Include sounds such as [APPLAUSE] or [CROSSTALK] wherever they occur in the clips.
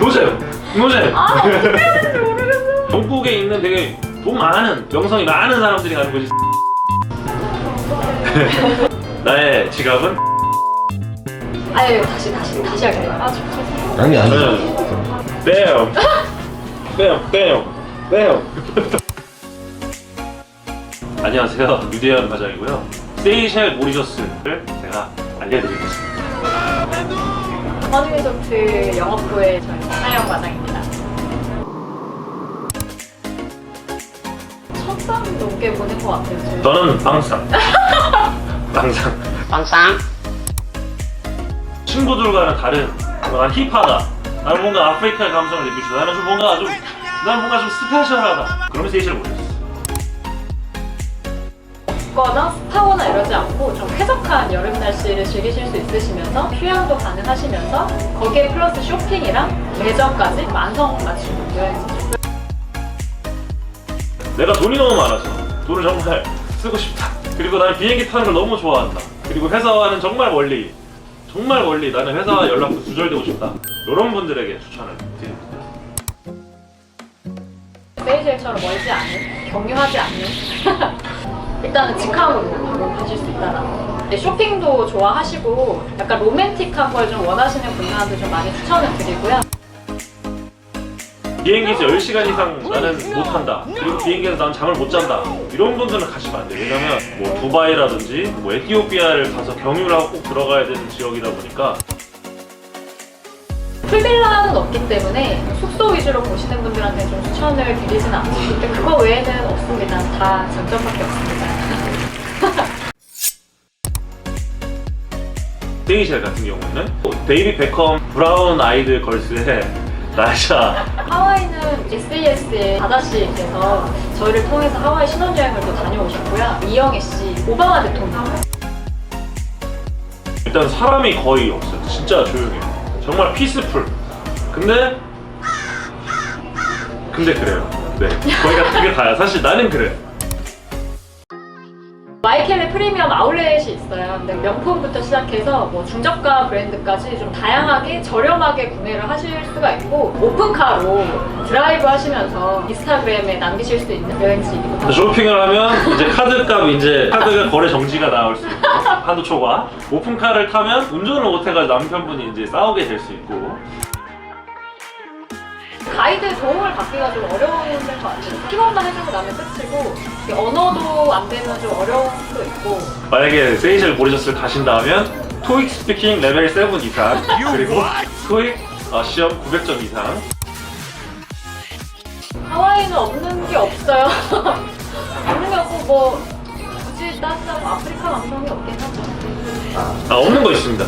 노잼! 노잼! 아 어떻게 모르겠어. 영국에 있는 되게 돈 많은, 명성이 많은 사람들이 가는 곳이 [LAUGHS] 나의 지갑은 아유 다시 다시 다시 할게요. 아 저, 저, 아니 아니. 뺨! 뺨! 뺨! 뺨! 안녕하세요. 유대현 과장이고요. 세이셸 모리셔스를 제가 알려드리겠습니다. 허니리조트 영업부의 저희 사영 과장입니다. 천장 넘게 보낸 것 같아요. 지금. 저는 항상 항상 빵빵 친구들과는 다른 난 힙하다 나는 뭔가 아프리카의 감성을 느낄 수 나는 좀 뭔가 좀 나는 뭔가 좀 스페셜하다 그러면 세이셸 모리셔스 덥거나 습하거나 이러지 않고 좀 쾌적한 여름 날씨를 즐기실 수 있으시면서 휴양도 가능하시면서 거기에 플러스 쇼핑이랑 레저까지 완성 맞추는 여행지 내가 돈이 너무 많아서 돈을 정말 쓰고 싶다. 그리고 나는 비행기 타는 걸 너무 좋아한다. 그리고 회사와는 정말 멀리 정말 멀리 나는 회사와 연락도 두절되고 싶다. 이런 분들에게 추천을 드립니다. 세이젤처럼 멀지 않은 경유하지 않는 [LAUGHS] 일단은 직항으로 바로 가실 수 있다는 거. 근데 쇼핑도 좋아하시고 약간 로맨틱한 걸 좀 원하시는 분들한테 좀 많이 추천을 드리고요. 비행기에서 10시간 이상 나는 못 탄다. 그리고 비행기에서 나는 잠을 못 잔다. 이런 분들은 가시면 안 돼요. 왜냐면 뭐 두바이라든지 뭐 에티오피아를 가서 경유를 하고 꼭 들어가야 되는 지역이다 보니까 풀빌라는 없기 때문에 숙소 위주로 보시는 분들한테 좀 추천을 드리진 않고 근데 그거 외에는 없습니다. 다 장점밖에 없습니다. [LAUGHS] 세이셸 같은 경우에는 데이비 베컴 브라운 아이드 걸스의 나샤 하와이는 SES의 바다씨께서 저희를 통해서 하와이 신혼여행을 또 다녀오셨고요. 이영애 씨, 오바마 대통령. 일단 사람이 거의 없어요. 진짜 조용해요. 정말 피스풀. 근데 근데 그래요. 네. 거기가 그게 다야. 사실 나는 그래. 마이켈의 프리미엄 아울렛이 있어요. 근데 명품부터 시작해서 뭐 중저가 브랜드까지 좀 다양하게 저렴하게 구매를 하실 수가 있고 오픈카로 드라이브 하시면서 인스타그램에 남기실 수 있는 여행지이기도 하고 쇼핑을 하면 이제 카드 값 이제 카드가 거래 정지가 나올 수 있고 한도 초과 오픈카를 타면 운전을 못해가지고 남편분이 이제 싸우게 될 수 있고 가이드 도움을 받기가 좀 어려운 것 같아요. 픽업만 해주고 나면 끝이고 이게 언어도 안 되면 좀 어려울 수도 있고 만약에 세이셸 모리셔스를 가신다면 토익 스피킹 레벨 7 이상 그리고 토익 어, 시험 900점 이상 하와이는 없는 게 없어요. [LAUGHS] 없는 게 없고 뭐 따지자면 아프리카 감성이 없긴 하죠. 아 없는 거 있습니다.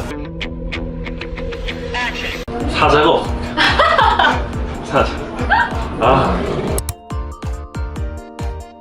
사자가 없습니다 [LAUGHS] 사자. 아.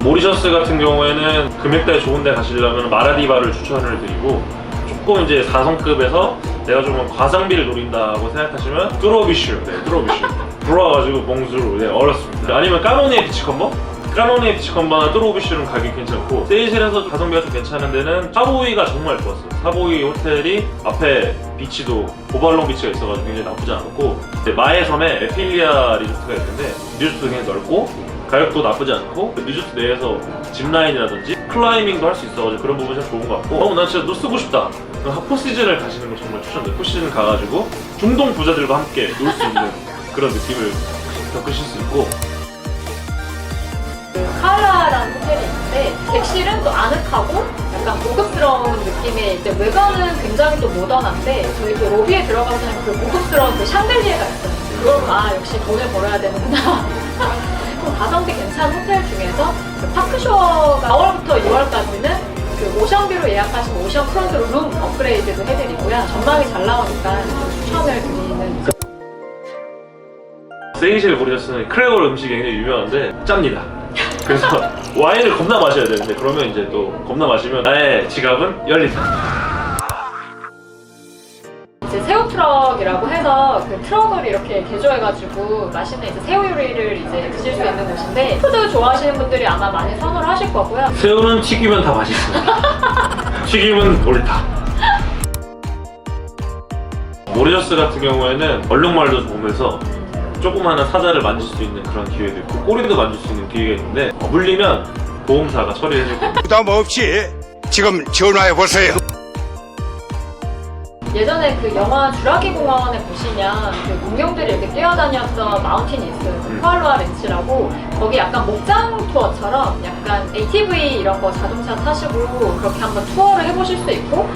모리셔스 같은 경우에는 금액대 좋은 데 가시려면 마라디바를 추천을 드리고 조금 이제 4성급에서 내가 좀 과상비를 노린다고 생각하시면 뚜로비슈 네 뚜로비슈. [LAUGHS] 들어와가지고 봉수로 네 어렵습니다. 아니면 까노니의 비치컨버? 까노니의 비치컨버나 뚜로비슈는 가격이 괜찮고 세이실에서 가성비가 좀 괜찮은 데는 사보이가 정말 좋았어요. 사보이 호텔이 앞에 비치도 오발롱 비치가 있어가지고 굉장히 나쁘지 않았고 네, 마의 섬에 에필리아 리조트가 있는데 리조트도 굉장히 넓고 가격도 나쁘지 않고 리조트 내에서 짚라인이라든지 클라이밍도 할 수 있어가지고 그런 부분이 참 좋은 것 같고 어, 난 진짜 너 쓰고 싶다. 그럼 포시즌을 가시는 거 정말 추천드려요. 포 시즌 가가지고 중동 부자들과 함께 놀 수 있는 그런 느낌을 겪으실 수 있고 그 카라라는 호텔이 있는데 객실은 또 아늑하고 약간 고급스러운 느낌의 이제 외관은 굉장히 또 모던한데 저희 그 로비에 들어가시는 그 고급스러운 그 샹들리에가 있어요. 그걸 아 역시 돈을 벌어야 되는구나. [LAUGHS] 좀 가성비 괜찮은 호텔 중에서 그 파크쇼어가 4월부터 2월까지는 그 오션뷰로 예약하시면 오션 프론트로 룸 업그레이드도 해드리고요. 전망이 잘 나오니까 좀 추천을 드리는 세이셸 모리셔스는 크레올 음식이 굉장히 유명한데 짭니다 그래서 와인을 겁나 마셔야 되는데 그러면 이제 또 겁나 마시면 나의 지갑은 열린다 이제 새우 트럭이라고 해서 그 트럭을 이렇게 개조해가지고 맛있는 이제 새우 요리를 이제 드실 수 있는 곳인데 푸드 좋아하시는 분들이 아마 많이 선호를 하실 거고요. 새우는 튀기면 다 맛있습니다. [LAUGHS] 튀김은 옳다. 모리셔스 같은 경우에는 얼룩말도 보면서 조그마한 사자를 만질 수 있는 그런 기회도 있고 꼬리도 만질 수 있는 기회가 있는데 어, 물리면 보험사가 처리해 줄 겁니다. [LAUGHS] 부담 없이 지금 전화해 보세요. 예전에 그 영화 주라기 공원에 보시면 그 공룡들이 이렇게 뛰어다녔던 마운틴이 있어요. 그 코알로아 렌치라고 거기 약간 목장 투어처럼 약간 ATV 이런 거 자동차 타시고 그렇게 한번 투어를 해보실 수 있고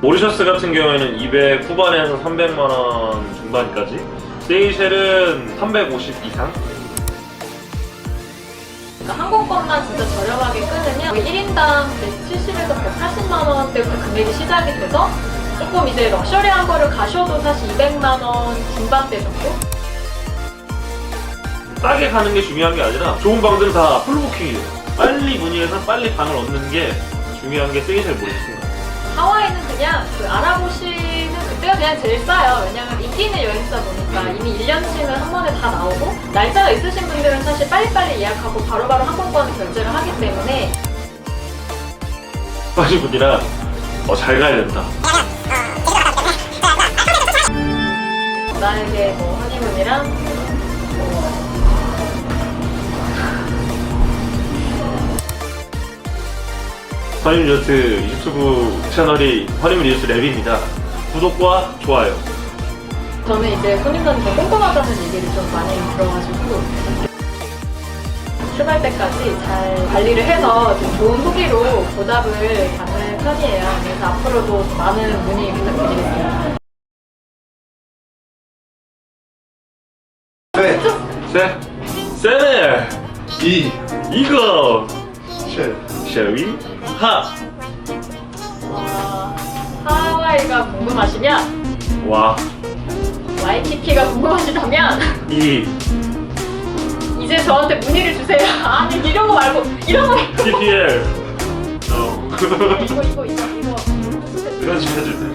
모리셔스 같은 경우에는 200 후반에서 300만 원 중반까지. 세이셸은 350 이상. 그러니까 항공권만 진짜 저렴하게 끊으면 1인당 170에서 180만 원대부터 금액이 시작이 돼서 조금 이제 럭셔리한 거를 가셔도 사실 200만 원 중반대 정도? 싸게 가는 게 중요한 게 아니라 좋은 방들은 다 풀부킹이 돼요. 빨리 문의해서 빨리 방을 얻는 게 중요한 게 세이셸 모리셔스인 것 같아요 하와이는 그냥 그 알아보시는 그때가 그냥 제일 싸요. 왜냐면 있는 여행사 보니까 이미 1년치는 한 번에 다 나오고 날짜가 있으신 분들은 사실 빨리빨리 예약하고 바로바로 항공권을 결제를 하기 때문에 하신 분이라 어, 잘 가야 된다. 나에게 뭐 허니문이랑 뭐 허니문 리조트 유튜브 채널이 허니문 리조트 랩입니다. 구독과 좋아요 저는 이제 손님들한테 좀 꼼꼼하다는 얘기를 좀 많이 들어가지고 출발 때까지 잘 관리를 해서 좀 좋은 후기로 보답을 받는 편이에요. 그래서 앞으로도 많은 문의 부탁드리겠습니다. 네. 세 세네 이. 이거 실. 쉐위 하 와, 하와이가 궁금하시면 와, 와이키키가 궁금하시다면 이, 이제 저한테 문의를 주세요. 아니 이런 거 말고 이런 거 TPL. 어. 이거 이거 이거 이거 좀 해줄 때.